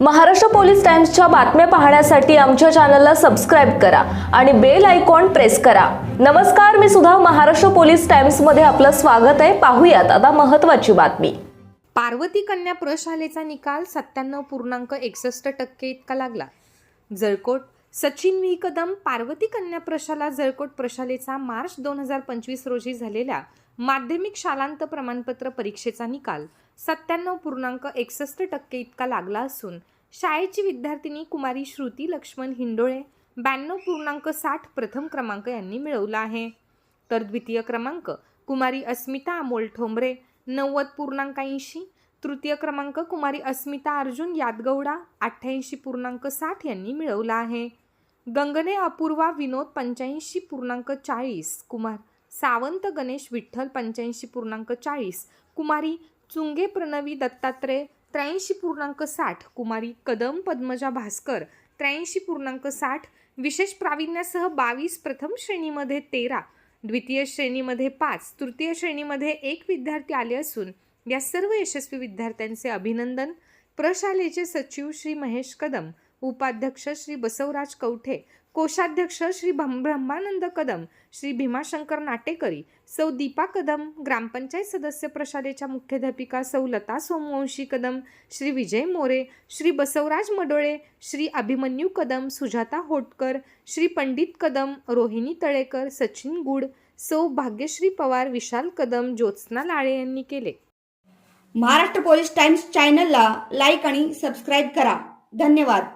Maharashtra police टाइम्सच्या बातम्या पाहण्यासाठी आमच्या चॅनलला सबस्क्राईब करा आणि बेल आयकॉन प्रेस करा. नमस्कार मी सुद्धा महाराष्ट्र पोलीस टाइम्समध्ये आपलं स्वागत आहे. पाहूयात आता महत्त्वाची बातमी. पार्वती कन्या प्रशालेचा निकाल सत्त्याण्णव पूर्णांक एकसष्ट टक्के इतका लागला. जळकोट सचिन व्ही कदम पार्वती कन्या प्रशाला जळकोट प्रशालेचा मार्च दोन हजार पंचवीस रोजी झालेल्या माध्यमिक शालांत प्रमाणपत्र परीक्षेचा निकाल. सत्त्याण्णव पूर्णांक एकसष्ट टक्के इतका लागला असून शाळेची विद्यार्थिनी कुमारी श्रुती लक्ष्मण हिंडोळे ब्याण्णव पूर्णांक साठ प्रथम क्रमांक यांनी मिळवला आहे. तर द्वितीय क्रमांक कुमारी अस्मिता अमोल ठोंबरे नव्वद पूर्णांक ऐंशी तृतीय क्रमांक कुमारी अस्मिता अर्जुन यादगौडा अठ्ठ्याऐंशी पूर्णांक साठ यांनी मिळवला आहे. गंगने अपूर्वा विनोद पंच्याऐंशी पूर्णांक चाळीस कुमार सावंत गणेश विठ्ठल पंच्याऐंशी पूर्णांक चाळीस कुमारी चुंगे प्रणवी दत्तात्रय त्र्याऐंशी पूर्णांक साठ कुमारी कदम पद्मजा भास्कर त्र्याऐंशी पूर्णांक साठ विशेष प्रावीण्यासह बावीस प्रथम श्रेणीमध्ये तेरा द्वितीय श्रेणीमध्ये पाच तृतीय श्रेणीमध्ये एक विद्यार्थी आले असून या सर्व यशस्वी विद्यार्थ्यांचे अभिनंदन प्रशालेचे सचिव श्री महेश कदम उपाध्यक्ष श्री बसवराज कवठे कोषाध्यक्ष श्री भं- ब्रह्मानंद कदम श्री भीमाशंकर नाटेकरी सौ दीपा कदम ग्रामपंचायत सदस्य प्रशालेच्या मुख्याध्यापिका सौ लता सोमवंशी कदम श्री विजय मोरे श्री बसवराज मडोळे श्री अभिमन्यू कदम सुजाता होटकर श्री पंडित कदम रोहिणी तळेकर सचिन गुड सौ भाग्यश्री पवार विशाल कदम ज्योत्स्ना लाळे यांनी केले. महाराष्ट्र पोलीस टाइम्स चॅनलला लाईक आणि सबस्क्राईब करा. धन्यवाद.